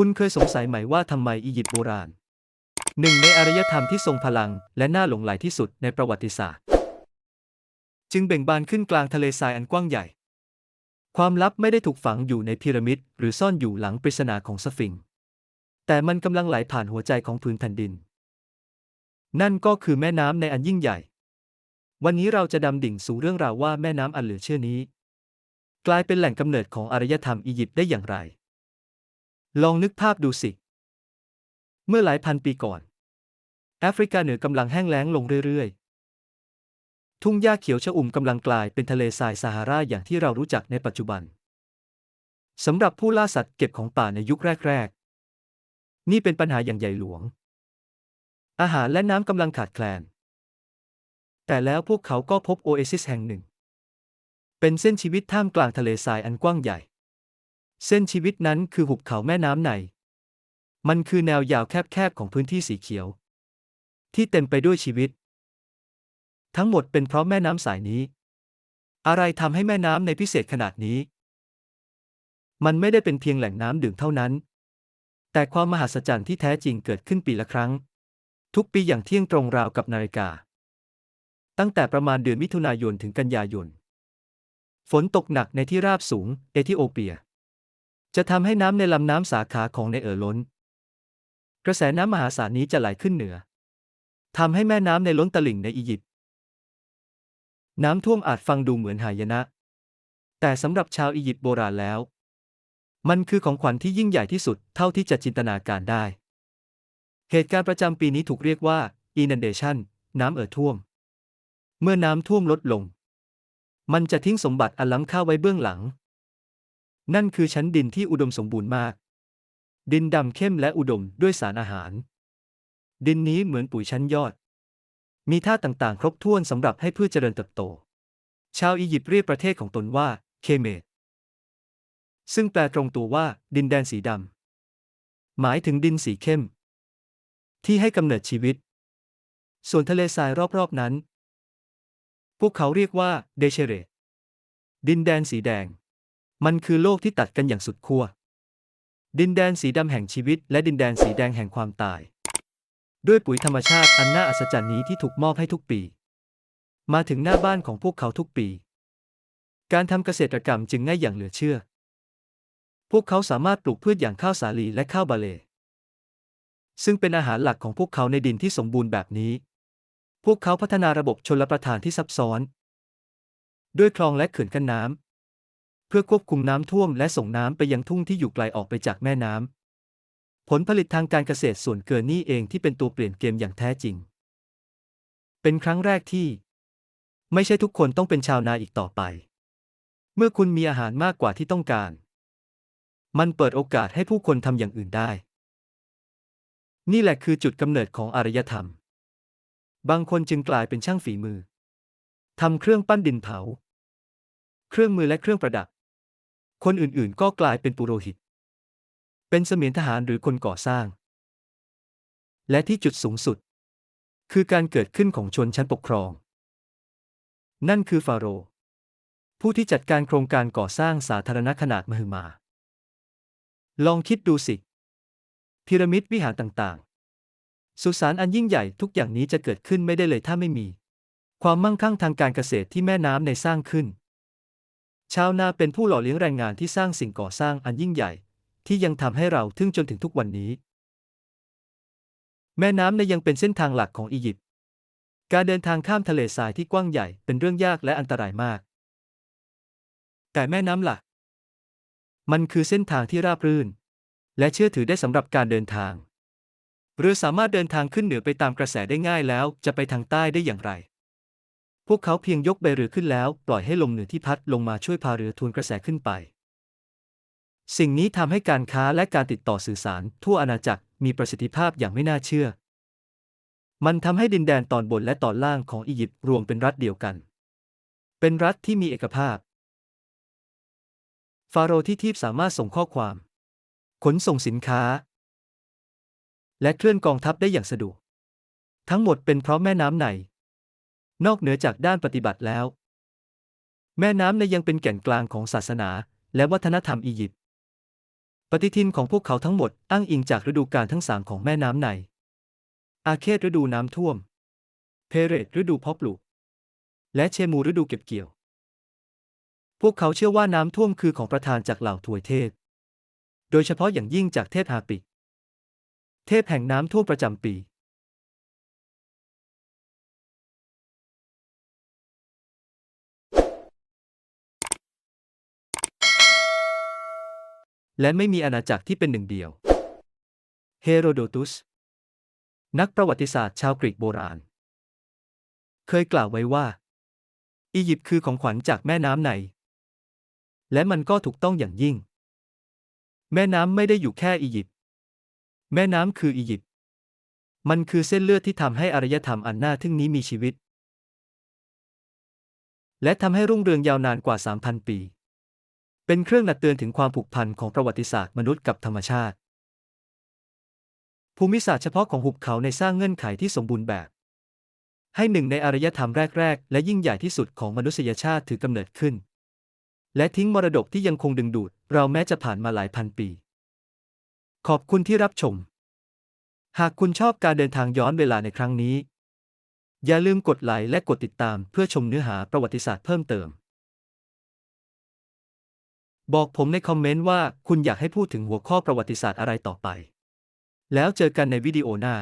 คุณเคยสงสัยไหมว่าทำไมอียิปต์โบราณ หนึ่งในอารยธรรมที่ทรงพลังและน่าหลงใหลที่สุดในประวัติศาสตร์ จึงเบ่งบานขึ้นกลางทะเลทรายอันกว้างใหญ่ ความลับไม่ได้ถูกฝังอยู่ในพีระมิด หรือซ่อนอยู่หลังปริศนาของสฟิงค์แต่มันกำลังไหลผ่านหัวใจของพื้นแผ่นดิน นั่นก็คือแม่น้ำในอันยิ่งใหญ่ วันนี้เราจะดำดิ่งสู่เรื่องราวว่าแม่น้ำอันเหลือเชื่อนี้ กลายเป็นแหล่งกำเนิดของอารยธรรมอียิปต์ได้อย่างไร ลองนึกภาพดูสิ เมื่อหลายพันปีก่อน แอฟริกาเหนือกำลังแห้งแล้งลงเรื่อยๆ ทุ่งหญ้าเขียวชอุ่มกำลังกลายเป็นทะเลทรายซาฮาราอย่างที่เรารู้จักในปัจจุบัน สำหรับผู้ล่าสัตว์เก็บของป่าในยุคแรก ๆ นี่เป็นปัญหาอย่างใหญ่หลวง อาหารและน้ำกำลังขาดแคลน แต่แล้วพวกเขาก็พบโอเอซิสแห่งหนึ่ง เป็นเส้นชีวิตท่ามกลางทะเลทรายอันกว้างใหญ่ เส้นชีวิตนั้นคือหุบเขาแม่น้ำในมันคือแนวยาวแคบๆของพื้นที่สีเขียว ที่เต็มไปด้วยชีวิต ทั้งหมดเป็นเพราะแม่น้ำสายนี้ อะไรทำให้แม่น้ำในพิเศษขนาดนี้ มันไม่ได้เป็นเพียงแหล่งน้ำดื่มเท่านั้น แต่ความมหัศจรรย์ที่แท้จริงเกิดขึ้นปีละครั้ง ทุกปีอย่างเที่ยงตรงราวกับนาฬิกา ตั้งแต่ประมาณเดือนมิถุนายนถึงกันยายน ฝนตกหนักในที่ราบสูง เอธิโอเปีย จะทำให้น้ำในลำน้ำสาขาของในเอ๋อล้น กระแสน้ำมหาศาลนี้จะไหลขึ้นเหนือทำให้แม่น้ำในล้นตลิ่งในอียิปต์น้ำท่วมอาจฟังดูเหมือนหายนะ แต่สำหรับชาวอียิปต์โบราณแล้ว มันคือของขวัญที่ยิ่งใหญ่ที่สุดเท่าที่จะจินตนาการได้ เหตุการณ์ประจำปีนี้ถูกเรียกว่า inundation น้ำเอ่อท่วม เมื่อน้ำท่วมลดลง มันจะทิ้งสมบัติอันล้ำค่าไว้เบื้องหลัง นั่นคือชั้นดินที่อุดมสมบูรณ์มาก ดินดำเข้มและอุดมด้วยสารอาหาร ดินนี้เหมือนปุ๋ยชั้นยอด มีธาตุต่างๆ ครบถ้วนสำหรับให้พืชเจริญเติบโต ชาวอียิปต์เรียกประเทศของตนว่า เคเมตซึ่งแปลตรงตัวว่า ดินแดนสีดำ หมายถึงดินสีเข้ม ที่ให้กำเนิดชีวิต ส่วนทะเลทรายรอบๆนั้น พวกเขาเรียกว่าเดเชเรตดินแดนสีแดง มันคือโลกที่ตัดกันอย่างสุดขั้ว ดินแดนสีดำแห่งชีวิต และดินแดนสีแดงแห่งความตาย ด้วยปุ๋ยธรรมชาติอันน่าอัศจรรย์นี้ที่ถูกมอบให้ทุกปี มาถึงหน้าบ้านของพวกเขาทุกปี การทำเกษตรกรรมจึงง่ายอย่างเหลือเชื่อ พวกเขาสามารถปลูกพืชอย่างข้าวสาลีและข้าวบาเล ซึ่งเป็นอาหารหลักของพวกเขาในดินที่สมบูรณ์แบบนี้ พวกเขาพัฒนาระบบชลประทานที่ซับซ้อน ด้วยคลองและเขื่อนกั้นน้ำ เพื่อควบคุมน้ำท่วมและส่งน้ำไปยังทุ่งที่อยู่ไกลออกไปจากแม่น้ำ ผลผลิตทางการเกษตรส่วนเกินนี่เองที่เป็นตัวเปลี่ยนเกมอย่างแท้จริง เป็นครั้งแรกที่ ไม่ใช่ทุกคนต้องเป็นชาวนาอีกต่อไป เมื่อคุณมีอาหารมากกว่าที่ต้องการ มันเปิดโอกาสให้ผู้คนทำอย่างอื่นได้ นี่แหละคือจุดกำเนิดของอารยธรรม บางคนจึงกลายเป็นช่างฝีมือทำเครื่องปั้นดินเผา เครื่องมือและเครื่องประดับ คนอื่นๆ ก็กลายเป็นปุโรหิต เป็นเสมียนทหารหรือคนก่อสร้าง และที่จุดสูงสุด คือการเกิดขึ้นของชนชั้นปกครอง นั่นคือฟาโรห์ผู้ที่จัดการโครงการก่อสร้างสาธารณขนาดมหึมา ลองคิดดูสิ พีระมิดวิหารต่างๆ สุสานอันยิ่งใหญ่ทุกอย่างนี้จะเกิดขึ้นไม่ได้เลยถ้าไม่มี ความมั่งคั่งทางการเกษตรที่แม่น้ำในสร้างขึ้น ชาวนาเป็นผู้หล่อเลี้ยงแรงงานที่สร้างสิ่งก่อสร้างอันยิ่งใหญ่ ที่ยังทำให้เราทึ่งจนถึงทุกวันนี้ แม่น้ำในยังเป็นเส้นทางหลักของอียิปต์การเดินทางข้ามทะเลทรายที่กว้างใหญ่เป็นเรื่องยากและอันตรายมาก แต่แม่น้ำหลัก มันคือเส้นทางที่ราบรื่น และเชื่อถือได้สำหรับการเดินทาง เรือสามารถเดินทางขึ้นเหนือไปตามกระแสได้ง่ายแล้วจะไปทางใต้ได้อย่างไร พวกเขาเพียงยกใบเรือขึ้นแล้ว ปล่อยให้ลมเหนือที่พัดลงมาช่วยพาเรือทวนกระแสขึ้นไป สิ่งนี้ทำให้การค้าและการติดต่อสื่อสาร ทั่วอาณาจักรมีประสิทธิภาพอย่างไม่น่าเชื่อ มันทำให้ดินแดนตอนบนและตอนล่างของอียิปต์รวมเป็นรัฐเดียวกัน เป็นรัฐที่มีเอกภาพ ฟาโรห์ที่ทีบสามารถส่งข้อความ ขนส่งสินค้า และเคลื่อนกองทัพได้อย่างสะดวก ทั้งหมดเป็นเพราะแม่น้ำใน นอกเหนือจากด้านปฏิบัติแล้ว แม่น้ำในยังเป็นแก่นกลางของศาสนา และวัฒนธรรมอียิปต์ ปฏิทินของพวกเขาทั้งหมดอ้างอิงจากฤดูกาลทั้งสามของแม่น้ำไนอาเคตฤดูน้ำท่วม เพเรตฤดูเพาะปลูก และเชมูฤดูเก็บเกี่ยว พวกเขาเชื่อว่าน้ำท่วมคือของประทานจากเหล่าทวยเทพ โดยเฉพาะอย่างยิ่งจากเทพฮาปิก เทพแห่งน้ำท่วมประจำปี และไม่มีอาณาจักรที่เป็นหนึ่งเดียว เฮโรโดตุส นักประวัติศาสตร์ชาวกรีกโบราณ เคยกล่าวไว้ว่า อียิปต์คือของขวัญจากแม่น้ำไนและมันก็ถูกต้องอย่างยิ่ง แม่น้ำไม่ได้อยู่แค่อียิปต์ แม่น้ำคืออียิปต์ มันคือเส้นเลือดที่ทำให้อารยธรรมอันน่าทึ่งนี้มีชีวิต และทำให้รุ่งเรืองยาวนานกว่า 3,000 ปี เป็นเครื่องนัดเตือนถึงความผูกพันของประวัติศาสตร์มนุษย์กับธรรมชาติ ภูมิศาสตร์เฉพาะของหุบเขาในสร้างเงื่อนไขที่สมบูรณ์แบบ ให้หนึ่งในอารยธรรมแรก ๆ และยิ่งใหญ่ที่สุดของมนุษยชาติถือกำเนิดขึ้น และทิ้งมรดกที่ยังคงดึงดูด เราแม้จะผ่านมาหลายพันปี ขอบคุณที่รับชม หากคุณชอบการเดินทางย้อนเวลาในครั้งนี้ อย่าลืมกดไลค์และกดติดตามเพื่อชมเนื้อหาประวัติศาสตร์เพิ่มเติม บอกผมในคอมเมนต์ว่าคุณอยากให้พูดถึงหัวข้อประวัติศาสตร์อะไรต่อไป แล้วเจอกันในวิดีโอหน้า